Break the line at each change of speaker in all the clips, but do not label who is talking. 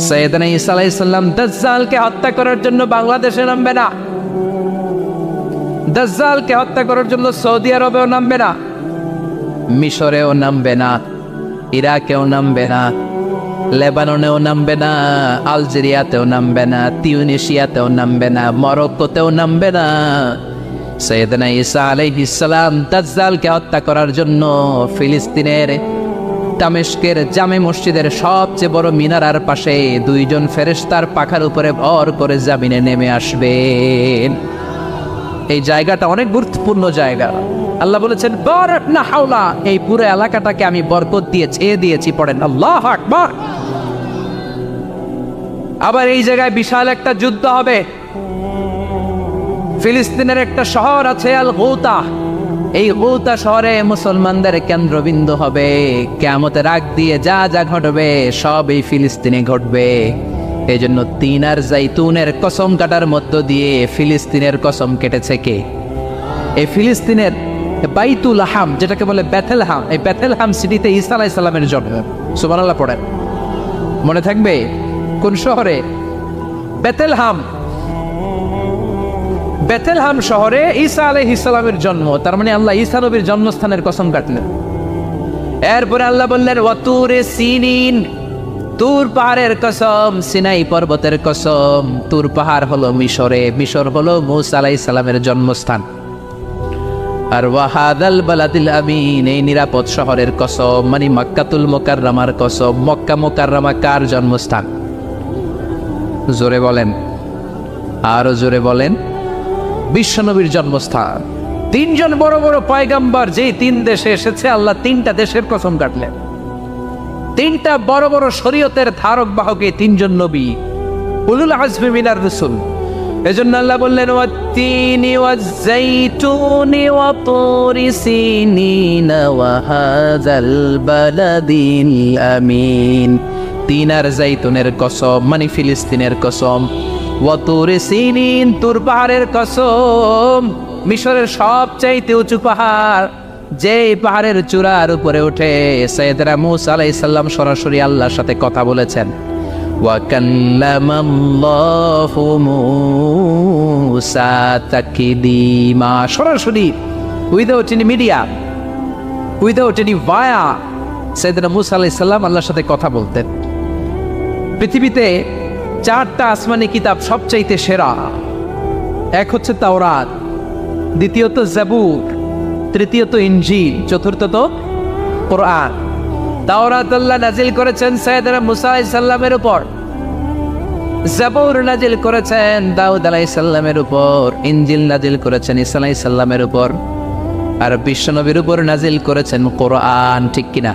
সৈয়দনা ঈসা আলাইসাল্লাম দাজ্জালকে হত্যা করার জন্য বাংলাদেশে নামবে না। দাজ্জালকে হত্যা করার জন্য সৌদি আরবেও নামবে না। মিশরেও নামবে না। ইরাকেও নামবে না। লেবাননেও নামবে না। আলজেরিয়াতেও নামবে না। তিউনিশিয়াতেও নামবে না। মরক্কোতেও নামবে না। সৈয়দনা ঈসা আলাইহিসসালাম দাজ্জালকে হত্যা করার জন্য ফিলিস্তিনের দামেস্কের জামে মসজিদের সবচেয়ে বড় মিনারার পাশে দুইজন ফেরেশতার পাখার উপরে ভর করে জামিনে নেমে আসবেন। এই জায়গাটা অনেক গুরুত্বপূর্ণ জায়গা। আল্লাহ বলেছেন বর না হাওলা, এই পুরো এলাকাটাকে আমি বরকত দিয়ে ছেয়ে দিয়েছি। পড়েন, আল্লাহ আকবার! আবার এই জায়গায় বিশাল একটা যুদ্ধ হবে। ফিলিস্তিনের একটা শহর আছে আল গৌতা এই গৌতা শহরে মুসলমানদের কেন্দ্রবিন্দু হবে। কেমতের আগ দিয়ে যা যা ঘটবে সব এই ফিলিস্তিনে ঘটবে। এই জন্য তিন আর জাইতুনের কসম কাটার মধ্য দিয়ে ফিলিস্তিনের কসম কেটেছে কে? এই ফিলিস্তিনের বাইতুল হাম, যেটাকে বলে ব্যাথেলহাম এই ব্যাথেলহাম সিটিতে ঈসা আলাইহিস সালামের জন্ম। সুবহানাল্লাহ পড়েন। মনে থাকবে, কোন শহরে বেতেলহাম বেতেলহাম শহরে ঈসা আলাইহিস ইসলামের জন্ম। তার মানে আল্লাহ ঈসা নবীর জন্মস্থানের কসম কাটলেন। এরপরে আল্লাহ বললেন, ওয়াতুরে সিনিন, তুর পাহাড়ের কসম, সিনাই পর্বতের কসম। তুর পাহাড় হলো মিশরে, মিশর হলো মুসা আলাইহিস সালামের জন্মস্থান। আর ওয়াহাদাল বালাদিল আমিন, এই নিরাপদ শহরের কসম মানে মক্কাতুল মোকাররামার কসম। মক্কা মোকাররামা কার জন্মস্থান? জোরে বলেন। আরও জোরে বলেন। বিশ্বনবীর জন্মস্থান। তিনজন বড় বড় পয়গাম্বার যেই তিন দেশে এসেছে, আল্লাহ তিনটা দেশের কসম কাটলেন। তিনটা বড় বড় শরীয়তের ধারক বাহক তিনজন নবী। উলুল আজমি মিনার রসুল। এজন্য আল্লাহ বললেন, ওয়াত্তিনি ওয়াজ্জাইতুনি ওয়া তুরি সিনিনা ওয়া হাযাল বালাদিল আমিন। তিন আর জাইতুনের কসম মানে ফিলিস্তিনের কসম। ওয়াতুর সিনিন, তুর পাহাড়ের কসম, মিশরের সবচাইতে উঁচু পাহাড় যে পাহাড়ের চূড়ার উপরে উঠে সৈয়দরা মুসা আলাই সাল্লাম সরাসরি আল্লাহর সাথে কথা বলেছেন। সরাসরি without any media, without any via, সৈয়দরা মুসা আলাই সাল্লাম আল্লাহর সাথে কথা বলতেন। পৃথিবীতে চারটা আসমানি কিতাব সবচাইতে সেরা। এক হচ্ছে তাওরাত, দ্বিতীয়ত জাবুর, তৃতীয়ত ইনজিল, চতুর্থত কোরআন। তাওরাত আল্লাহ নাজিল করেছেন সৈয়দনা মুসা সালামের উপর। জাবুর নাজিল করেছেন দাউদ আলাইহিস সালামের উপর, ইনজিল নাজিল করেছেন আলাইহিস সালামের উপর। আর বিশ্বনবীর উপর নাজিল করেছেন কোরআন, ঠিক কিনা?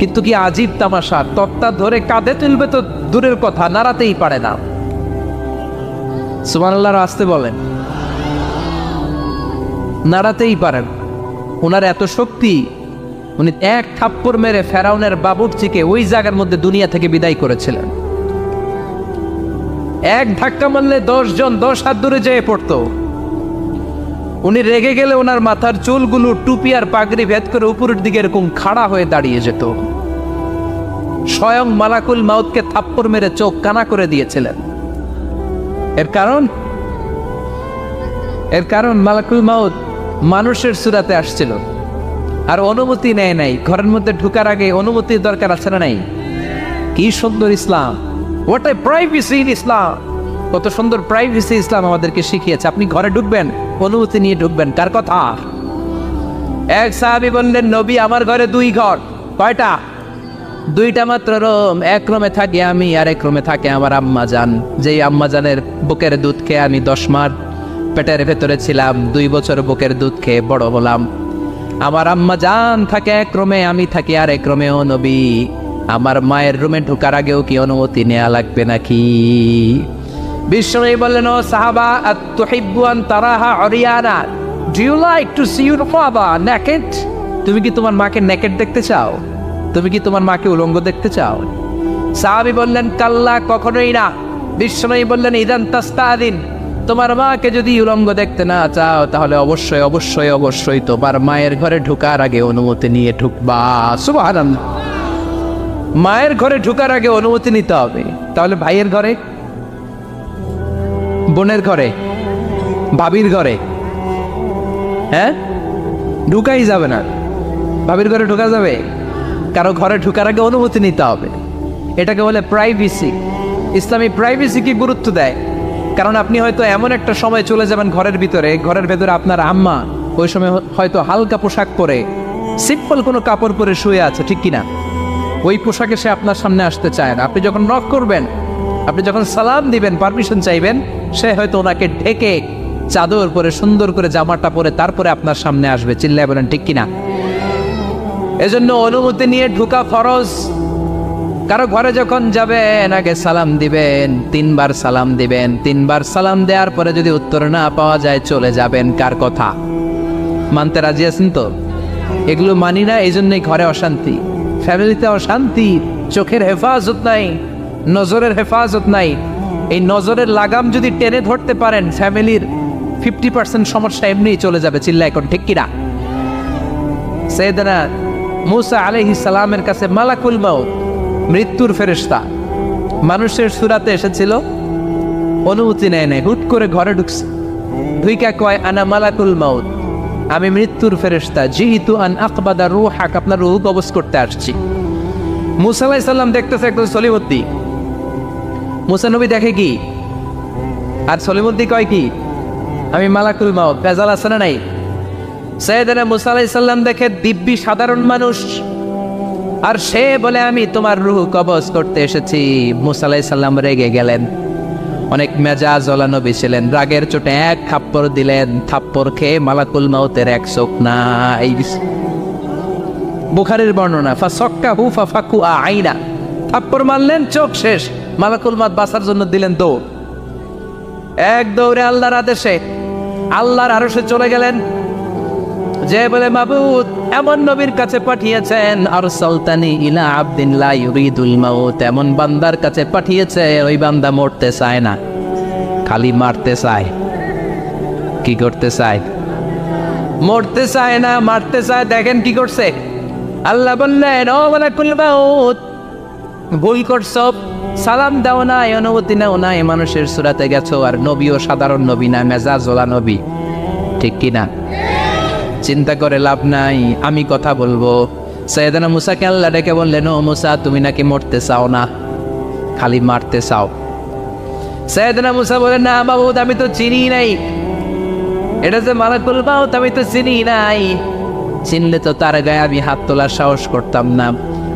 কিন্তু কি আজীব তামাশা? তক্তা ধরে কাঁধে তুলবে তো দূরের কথা, নাড়াতেই পারে না। সুমান আল্লাহর আসতে বলেন। নাড়াতেই পারেন। ওনার এত শক্তি, উনি এক থাপ্পড় মেরে ফেরাউনের বাবুর্চিকে ওই জায়গার মধ্যে দুনিয়া থেকে বিদায় করেছিলেন। এক ধাক্কা মারলে দশ জন দশ হাত দূরে যেয়ে পড়তো। উনি রেগে গেলে ওনার মাথার চুলগুলো টুপি আর পাগড়ি ভেদ করে উপরের দিকে এরকম খাড়া হয়ে দাঁড়িয়ে যেত। স্বয়ং মালাকুল মাউতকে থাপ্পড় মেরে চোখ কানা করে দিয়েছিলেন। এর কারণ? এর কারণ মালাকুল মাউত মানুষের সুরাতে আসছিল। আর অনুমতি নেয় নাই। ঘরের মধ্যে ঢুকার আগে অনুমতির দরকার আছে না নাই? কি সুন্দর ইসলাম। What a privacy in Islam কত সুন্দর প্রাইভেসি ইসলাম আমাদেরকে শিখিয়েছে। আপনি ঘরে ঢুকবেন অনুমতি নিয়ে ঢুকবেন। কার কথা? এক সাহাবি বললেন, নবী, আমার ঘরে দুই ঘর। কয়টা? দুইটা মাত্র, রুম। এক রুমে থাকি আমি, আর এক রুমে থাকে আমার আম্মা জান। যেই আম্মা জানের বুকের দুধ খেয়ে আমি দশ মাস পেটের ভেতরে ছিলাম, দুই বছর বুকের দুধ খেয়ে বড় হলাম। আমার আম্মা জান থাকে এক রুমে, আমি থাকি আর এক রুমে ও নবী। আমার মায়ের রুমে ঢোকার আগেও কি অনুমতি নেওয়া লাগবে নাকি? বিশ্বনবী বললেন, ও সাহাবা তুহিব্বুয়ান তারাহা Oriana. Do you like to see your father naked তুমি কি তোমার মাকে নেকেড দেখতে চাও? তুমি কি তোমার মাকে উলঙ্গ দেখতে চাও? সাহাবি বললেন, কাল্লা, কখনোই না। বিশ্বনবী বললেন, ইদান তাস্তাদিন। তোমার মাকে যদি উলঙ্গ দেখতে না চাও, তাহলে অবশ্যই অবশ্যই অবশ্যই তোমার মায়ের ঘরে ঢোকার আগে অনুমতি নিয়ে ঢুকবা। সুবহানাল্লাহ। মায়ের ঘরে ঢোকার আগে অনুমতি নিতে হবে। তাহলে ভাইয়ের ঘরে? বোনের ঘরে, ভাবির ঘরে। হ্যাঁ? ঢুকাই যাবে না। ভাবির ঘরে ঢুকা যাবে? কারও ঘরে ঢোকার আগে অনুমতি নিতে হবে। এটাকে বলে প্রাইভেসি ইসলামী প্রাইভেসি কি গুরুত্ব দেয়? কারণ আপনি হয়তো এমন একটা সময় চলে যাবেন ঘরের ভিতরে, ঘরের ভেতরে আপনার আম্মা, ওই সময় হয়তো হালকা পোশাক পরে সিম্পল কোনো কাপড় পরে শুয়ে আছে, ঠিক কিনা? ওই পোশাকে সে আপনার সামনে আসতে চায় না। আপনি যখন নক করবেন আপনি যখন সালাম দিবেন পারমিশন চাইবেন, সে হয়তো ওনাকে ঢেকে চাদর পরে, সুন্দর করে জামাটা পরে তারপরে আপনার সামনে আসবে। চিল্লায় বলেন, ঠিক কিনা? এজন্য অনুমতি নিয়ে ঢুকা ফরজ। কারও ঘরে যখন যাবেন, আগে সালাম দিবেন, তিনবার সালাম দিবেন। তিনবার সালাম দেওয়ার পরে যদি উত্তর না পাওয়া যায়, চলে যাবেন। কার কথা? মানতে রাজি আছেন তো? এগুলো মানি না এই ঘরে অশান্তি। ফ্যামিলিতে অশান্তি, চোখের হেফাজত নাই। নজরের হেফাজত নাই। এই নজরের লাগাম যদি টেনে ধরতে পারেন, ফ্যামিলির ফিফটি পার্সেন্ট সমস্যা এমনিই চলে যাবে চিল্লা এখন ঠিক কিনা? সৈয়দনা মুসা আলহি সালামের কাছে মালাকুল মাউত, মৃত্যুর ফেরেশতা। মানুষের সুরাতে এসেছিল, অনুমতি নেয় নাই, হুট করে ঘরে ঢুকছে। ধুইকা কয় আনা মালাকুল মাউত, আমি মৃত্যুর ফেরেশতা, জিহিতু আন আকবাদা রু হাক আপনার রুহ কবজ করতে আসছি। মুসা আলাইহিস সালাম দেখতেছে একজন সলিমদ্দি মুসা নবী দেখে কি? আর সলিমদ্দি কয় কি? আমি মালাকুল মাউত বেজাল আছে না নাই? সৈয়দনা মুসা আলাইহিস সালাম দেখে দিব্যি সাধারণ মানুষ। আর সে বলে, আমি তোমার রুহ কবজ করতে এসেছি। মুসা আলাইহিস সালাম রেগে গেলেন। অনেক মেজাজ ওলা নবী ছিলেন। রাগের চোটে এক থাপ্পড় দিলেন। থাপ্পড় খেয়ে মালাকুল মাউতের এক চোখ নাই। বুখারের বর্ণনা, ফা সক্কা হু ফা ফাকু আইনা। থাপ্পড় মারলেন, চোখ শেষ। মালাকুল মাত বাসার জন্য দিলেন দৌড়। এক দৌড়ে আল্লাহর আদেশে আল্লাহর আরশে চলে গেলেন। যে বলে, মাবুদ, এমন নবীর কাছে পাঠিয়েছেন আর সুলতানি ইলা আবদিন লা ইউরিদুল মাউত। এমন বান্দার কাছে পাঠিয়েছে, ওই বান্দা মরতে চায় না, খালি মারতে চায়। কি করতে চায়? মরতে চায় না, মারতে চায়। দেখেন কি করছে। আল্লাহ বললেন, ও মালাকুল মাউত ভুল করছ সালাম দাও না অনুমতি নাও না, এ মানুষের সুরাতে গেছো, আর নবীও সাধারণ নবী না মেজাজওয়ালা নবী। ঠিক কি না? চিন্তা করে লাভ নাই, আমি কথা বলব। সৈয়দানা মুসাকে আল্লাহ ডেকে বললেন, ও মুসা, তুমি নাকি মরতে চাও না? খালি মারতে চাও। সৈয়দানা মুসা বলেন, না বাবু আমি তো চিনি নাই। এটা যে মালাকুল মাউত, আমি তো চিনি নাই। চিনলে তো তার গায়ে আমি হাত তোলার সাহস করতাম না।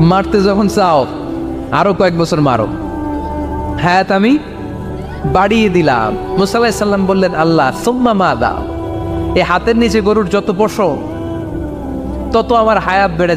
মারতে যখন চাও, আরও কয়েক বছর মারো। হ্যাঁ আমি বাড়িয়ে দিলাম। মুসাল্লাহ সাল্লাম বললেন, আল্লাহ, সোম্মা মা দাও এ হাতের নিচে গরুর যত পশম তত আমার হায়াত বেড়ে